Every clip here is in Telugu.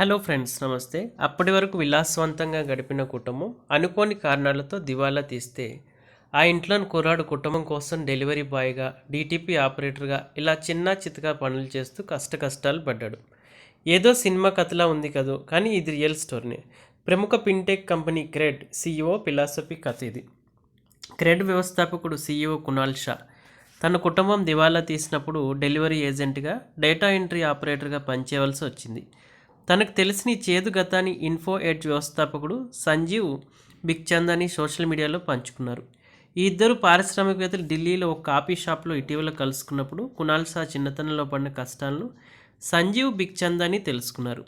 హలో ఫ్రెండ్స్ నమస్తే. అప్పటి వరకు విలాసవంతంగా గడిపిన కుటుంబం అనుకోని కారణాలతో దివాలా తీస్తే ఆ ఇంట్లోని కుర్రాడు కుటుంబం కోసం డెలివరీ బాయ్గా డీటీపీ ఆపరేటర్గా ఇలా చిన్న చితకా పనులు చేస్తూ కష్ట కష్టాలు పడ్డాడు. ఏదో సినిమా కథలా ఉంది కదూ కానీ ఇది రియల్ స్టోరీనే. ప్రముఖ fintech company CRED CEO philosophy కథ ఇది. క్రెడ్ వ్యవస్థాపకుడు సీఈఓ కునాల్ షా తన కుటుంబం దివాలా తీసినప్పుడు డెలివరీ ఏజెంట్గా డేటా ఎంట్రీ ఆపరేటర్గా పనిచేయవలసి వచ్చింది. తనకు తెలిసిన ఈ చేదు గతాన్ని ఇన్ఫో ఎడ్జ్ వ్యవస్థాపకుడు సంజీవ్ బిగ్చందాని సోషల్ మీడియాలో పంచుకున్నారు. ఈ ఇద్దరు పారిశ్రామికవేత్తలు ఢిల్లీలో ఒక కాఫీ షాప్లో ఇటీవల కలుసుకున్నప్పుడు కునాల్ షా చిన్నతనంలో పడిన కష్టాలను సంజీవ్ బిగ్చందాని తెలుసుకున్నారు.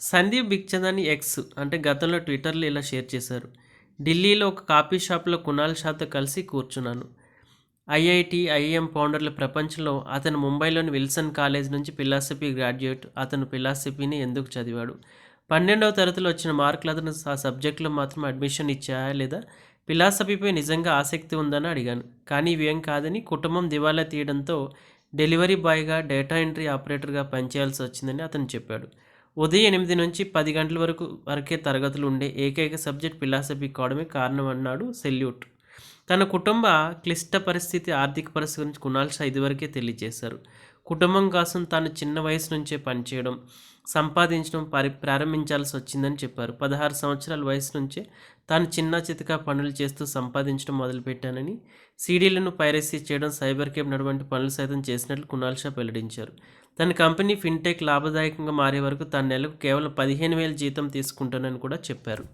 సందీప్ బిగ్చందాని ఎక్స్ అంటే గతంలో ట్విట్టర్లో ఇలా షేర్ చేశారు. ఢిల్లీలో ఒక కాఫీ షాప్లో కునాల్ షాతో కలిసి కూర్చున్నాను. ఐఐటి ఐఐఎం ఫౌండర్ల ప్రపంచంలో అతను ముంబైలోని విల్సన్ కాలేజ్ నుంచి ఫిలాసఫీ గ్రాడ్యుయేట్. అతను ఫిలాసఫీని ఎందుకు చదివాడు? పన్నెండవ తరగతిలో వచ్చిన మార్కులు అతను ఆ సబ్జెక్టులో మాత్రం అడ్మిషన్ ఇచ్చాయా లేదా? ఫిలాసఫీపై నిజంగా ఆసక్తి ఉందని అడిగాను. కానీ ఇవేం కాదని కుటుంబం దివాలా తీయడంతో డెలివరీ బాయ్గా డేటా ఎంట్రీ ఆపరేటర్గా పనిచేయాల్సి వచ్చిందని అతను చెప్పాడు. ఉదయం ఎనిమిది నుంచి పది గంటల వరకు వరకే తరగతులు ఉండే ఏకైక సబ్జెక్ట్ ఫిలాసఫీ కావడమే కారణం అన్నాడు సెల్యూట్. తన కుటుంబ క్లిష్ట పరిస్థితి ఆర్థిక పరిస్థితి గురించి కుణాల్ షా ఇదివరకే తెలియజేశారు. కుటుంబం కోసం తాను చిన్న వయసు నుంచే పనిచేయడం సంపాదించడం పరి ప్రారంభించాల్సి వచ్చిందని చెప్పారు. పదహారు సంవత్సరాల వయసు నుంచే తాను చిన్న చితకా పనులు చేస్తూ సంపాదించడం మొదలుపెట్టానని సీడీలను పైరసీ చేయడం సైబర్ కేప్ నటువంటి పనులు సైతం చేసినట్లు కుణాల్ షా వెల్లడించారు. తన కంపెనీ ఫిన్టెక్ లాభదాయకంగా మారే వరకు తన నెలకు కేవలం పదిహేను వేల జీతం తీసుకుంటానని కూడా చెప్పారు.